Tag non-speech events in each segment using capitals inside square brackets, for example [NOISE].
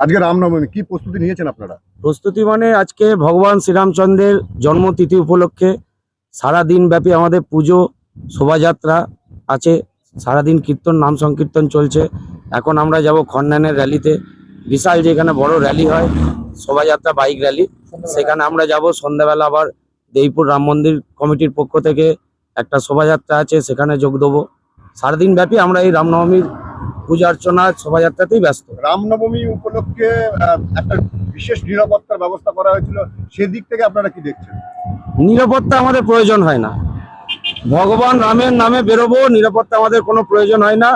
আজকে রামনবমী, কি প্রস্তুতি নিয়েছেন আপনারা? প্রস্তুতি মানে আজকে ভগবান শ্রীরামচন্দ্রের জন্মতিথি উপলক্ষে সারা দিন ব্যাপী আমাদের পুজো, শোভাযাত্রা আছে। সারাদিন কীর্তন, নাম সংকীর্তন চলছে। এখন আমরা যাব খন্ডানের র্যালিতে। বিশাল যেখানে বড় র্যালি হয়, শোভাযাত্রা, বাইক র্যালি, সেখানে আমরা যাব। সন্ধ্যাবেলা আবার দেইপুর রাম মন্দির কমিটির পক্ষ থেকে একটা শোভাযাত্রা আছে, সেখানে যোগ দেবো। সারাদিন ব্যাপী আমরা এই রামনবমীর পূজা অর্চনা শোভাযাত্রাতেই ব্যস্ত। রামনবমী উপলক্ষে একটা বিশেষ নিরাপত্তার ব্যবস্থা করা হয়েছিল। সেদিক থেকে আপনারা কি দেখছেন? নিরাপত্তা আমাদের প্রয়োজন হয় না। ভগবান রামের নামে বেরোবো নিরাপত্তা আমাদের কোনো প্রয়োজন হয় না।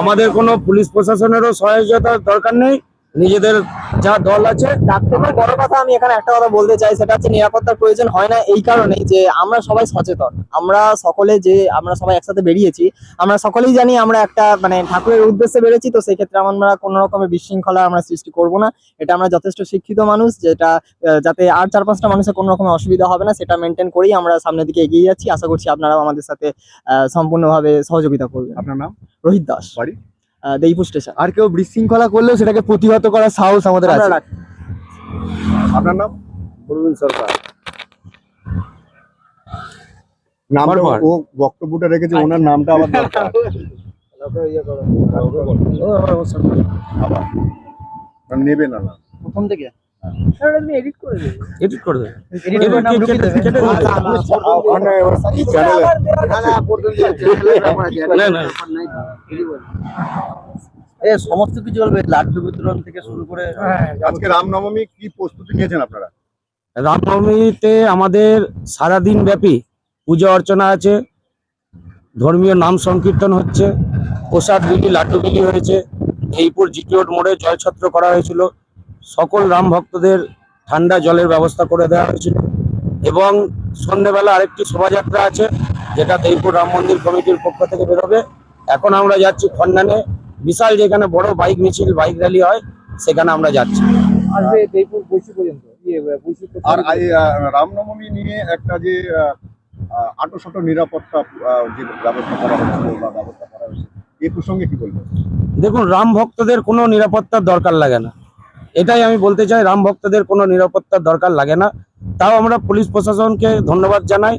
আমাদের কোনো পুলিশ প্রশাসনেরও সহায়তার দরকার নেই। নিজেদের যা দল আছে তার থেকেও বড় কথা আমি এখানে একটা কথা বলতে চাই সেটা হচ্ছে নিরাপত্তার প্রয়োজন হয় না এই কারণেই যে আমরা সবাই সচেতন। আমরা সকলে যে আমরা সবাই একসাথে বেরিয়েছি আমরা সকলেই জানি আমরা একটা মানে ঠাকুরের উদ্দেশ্যে বেরিয়েছি তো সেই ক্ষেত্রে আমরা কোনো রকমের বিশৃঙ্খলা আমরা সৃষ্টি করব না। এটা আমরা যথেষ্ট শিক্ষিত মানুষ যেটা যাতে আর চার পাঁচটা মানুষের কোনো রকমের অসুবিধা হবে না সেটা মেনটেন করেই আমরা সামনের দিকে এগিয়ে যাচ্ছি। আশা করছি আপনারাও আমাদের সাথে আহ, সম্পূর্ণভাবে সহযোগিতা করবেন। আপনার নাম? রোহিত দাস। বাড়ি? দেইপুর স্টেশন। আর কেউ বিশৃঙ্খলা করলেও সেটাকে প্রতিহত করার সাহস আমাদের আছে। আপনার নাম? বলুন সরকার। পরপর। ও বক্তব্যটা রেখেছে ওনার নামটা [LAUGHS] আবার দরকার। আবার। না, নেবে না না প্রথম থেকে? তুমি এডিট করে দেবে এডিট করে দেবে এডিট করে নাম ঢুকিয়ে দেবে কেটে দেবে। ওখানে ওর চ্যানেলে না না এ সমস্ত কিছু বলবে লাড্ডু বিতরণ থেকে শুরু করে আজকে রামনবমী কি প্রস্তুতি নিয়েছেন আপনারা রামনবমীতে আমাদের সারাদিন ব্যাপী পূজা অর্চনা আছে ধর্মীয় নাম সংকীর্তন হচ্ছে প্রসাদ বিলি লাড্ডু বিলি হয়েছে এইপুর জিটি রোড মোড়ে জলছত্র করা হয়েছিল সকল রাম ভক্তদের ঠান্ডা জলের ব্যবস্থা করে দেওয়া হয়েছিল। এবং সন্ধ্যেবেলা আরেকটি শোভাযাত্রা আছে যেটা দেইপুর রাম মন্দির কমিটির পক্ষ থেকে বেরোবে। এখন আমরা যাচ্ছি খন্ডানে। বিশাল যেখানে বড় বাইক মিছিল বাইক র্যালি হয় সেখানে আমরা যাচ্ছি। আসবে জয়পুর বৈশি পর্যন্ত। ইয়ে আর রামনবমী নিয়ে একটা যে আহ, আটোশত নিরাপত্তা যে ব্যবস্থা করা হয়েছিল বা ব্যবস্থা করা হয়েছে এই প্রসঙ্গে কি বলবেন? দেখুন রাম ভক্তদের কোনো নিরাপত্তার দরকার লাগে না। এটাই আমি বলতে চাই, রাম ভক্তদের কোনো নিরাপত্তার দরকার লাগে না। তাও আমরা পুলিশ প্রশাসনকে ধন্যবাদ জানাই।